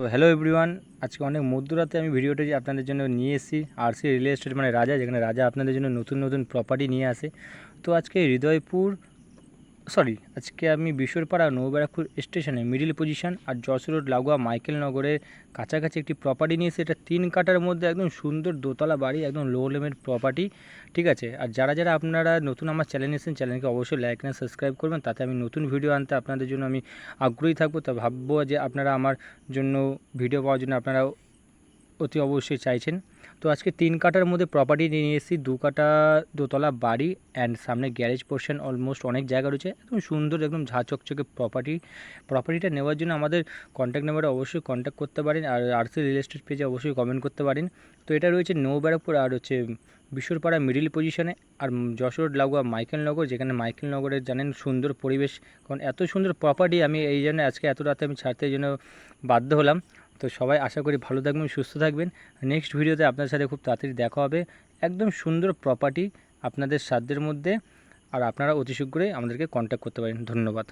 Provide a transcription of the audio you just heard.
তো hello everyone আজকে অনেক মধ্যরাতে আমি ভিডিওটা যে আপনাদের জন্য নিয়ে এসেছি আর সি রিয়েল এস্টেট মানে রাজা, যেখানে রাজা আপনাদের জন্য নতুন নতুন প্রপার্টি নিয়ে আসে। তো আজকে হৃদয়পুর সরি, আজকে আমি বিশ্বরপাড়া নৌবারাকুর স্টেশনে মিডিল পজিশন আর যশোর রোড লাগোয়া মাইকেল নগরের কাছাকাছি একটি প্রপার্টি নিয়ে এসে এটা তিন কাটার মধ্যে একদম সুন্দর দোতলা বাড়ি, একদম লো লেমের প্রপার্টি ঠিক আছে? আর যারা যারা আপনারা নতুন আমার চ্যানেল এসেছেন চ্যানেলকে অবশ্যই লাইক না সাবস্ক্রাইব করবেন, তাতে আমি নতুন ভিডিও আনতে আপনাদের জন্য আমি আগ্রহী থাকব। তা ভাববো যে আপনারা আমার জন্য ভিডিও পাওয়ার জন্য আপনারা অতি অবশ্যই চাইছেন। তো আজকে তিন কাটার মধ্যে প্রপার্টি নিয়ে এসেছি। দু কাটা দোতলা বাড়ি অ্যান্ড সামনে গ্যারেজ পোর্শন অলমোস্ট অনেক জায়গা রয়েছে। একদম সুন্দর, একদম ঝা চকচকে প্রপার্টি প্রপার্টিটা নেওয়ার জন্য আমাদের কন্ট্যাক্ট নাম্বারে অবশ্যই কন্ট্যাক্ট করতে পারেন আর আরসি রিয়েল এস্টেট পেজে অবশ্যই কমেন্ট করতে পারেন। তো এটা রয়েছে নৌ নৌব্যারাকপুর আর হচ্ছে বিশ্বরপাড়া মিডিল পজিশনে আর যশোর লাগোয়া মাইকেল নগর, যেখানে মাইকেল নগরের জানেন সুন্দর পরিবেশ। কারণ এত সুন্দর প্রপার্টি আমি এই জন্য আজকে এত রাতে আমি ছাড়তে জন্য বাধ্য হলাম। তো সবাই আশা করি ভালো থাকবেন, সুস্থ থাকবেন। নেক্সট ভিডিওতে আপনার সাথে খুব তাড়াতাড়ি দেখা হবে। একদম সুন্দর প্রপার্টি আপনাদের সাধ্যের মধ্যে। আর আপনারা অতি শীঘ্রই আমাদেরকে কন্ট্যাক্ট করতে পারেন। ধন্যবাদ।